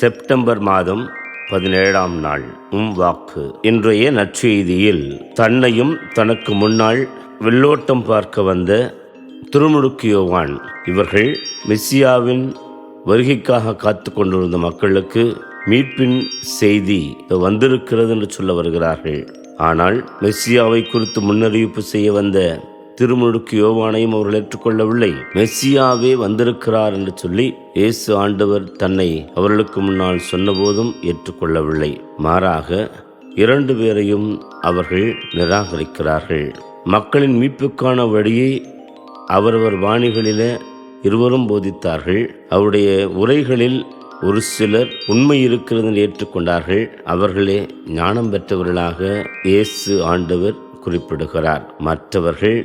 September மாதம் பதினேழாம் நாள் உம் வாக்கு. இன்றைய நற்செய்தியில் தன்னையும் தனக்கு முன்னால் வெள்ளோட்டம் பார்க்க வந்த திருமுழுக்கு யோவான் இவர்கள் மெஸ்ஸியாவின் வருகைக்காக காத்து கொண்டிருந்த மக்களுக்கு மீட்பின் செய்தி வந்திருக்கிறது என்று சொல்ல வருகிறார்கள். ஆனால் மெஸ்ஸியாவை குறித்து முன்னறிவிப்பு செய்ய வந்த திருமுழுக்கு யோவானையும் அவர்கள் ஏற்றுக்கொள்ளவில்லை. மெஸ்ஸியாவே வந்திருக்கிறார் என்று சொல்லி இயேசு ஆண்டவர் தன்னை அவர்களுக்கு முன்னால் சொன்னபோதும் ஏற்றுக்கொள்ளவில்லை. மாறாக இரண்டு பேரையும் அவர்கள் நிராகரிக்கிறார்கள். மக்களின் மீட்புக்கான வழியை அவரவர் வாணிகளில இருவரும் போதித்தார்கள். அவருடைய உரைகளில் ஒரு சிலர் உண்மை இருக்கிறது ஏற்றுக்கொண்டார்கள். அவர்களே ஞானம் பெற்றவர்களாக இயேசு ஆண்டவர் குறிப்பிடுகிறார். மற்றவர்கள்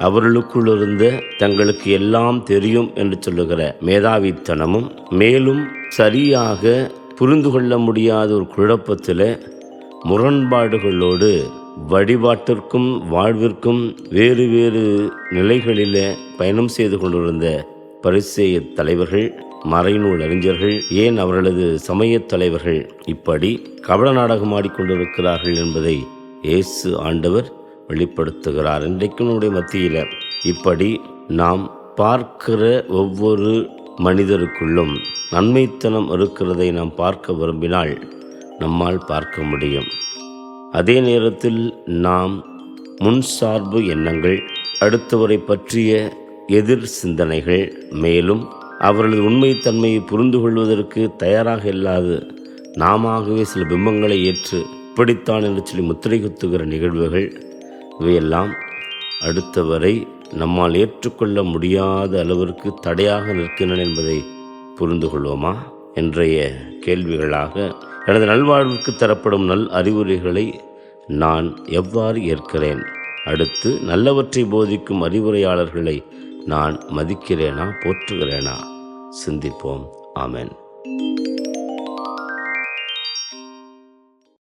அவர்களுக்குள் இருந்த தங்களுக்கு எல்லாம் தெரியும் என்று சொல்லுகிற மேதாவித்தனமும் மேலும் சரியாக புரிந்து கொள்ள முடியாத ஒரு குழப்பத்தில் முரண்பாடுகளோடு வழிபாட்டிற்கும் வாழ்விற்கும் வேறு வேறு நிலைகளில் பயணம் செய்து கொண்டிருந்த பரிசேய தலைவர்கள் மறைநூல் அறிஞர்கள் ஏன் அவர்களது சமயத் தலைவர்கள் இப்படி கபட நாடகம் ஆடிக்கொண்டிருக்கிறார்கள் என்பதை இயேசு ஆண்டவர் வெளிப்படுத்துகிறார். இன்றைக்கு நம்முடைய மத்தியில் இப்படி நாம் பார்க்கிற ஒவ்வொரு மனிதருக்குள்ளும் நன்மைத்தனம் இருக்கிறதை நாம் பார்க்க விரும்பினால் நம்மால் பார்க்க முடியும். அதே நேரத்தில் நாம் முன்சார்பு எண்ணங்கள் அடுத்தவரை பற்றிய எதிர் சிந்தனைகள் மேலும் அவர்களது உண்மைத்தன்மையை புரிந்து கொள்வதற்கு தயாராக இல்லாது நாமவே சில பிம்பங்களை ஏற்று இப்படித்தான் என்று சொல்லி முத்திரை குத்துகிற நிகழ்வுகள் இவையெல்லாம் அடுத்தவரை நம்மால் ஏற்றுக்கொள்ள முடியாத அளவிற்கு தடையாக நிற்கின்றன என்பதை புரிந்து கொள்வோமா? என்றைய கேள்விகளாக எனது நல்வாழ்வுக்கு தரப்படும் நல் அறிவுரைகளை நான் எவ்வாறு ஏற்கிறேன்? அடுத்து நல்லவற்றை போதிக்கும் அறிவுரையாளர்களை நான் மதிக்கிறேனா போற்றுகிறேனா? சிந்திப்போம். ஆமேன்.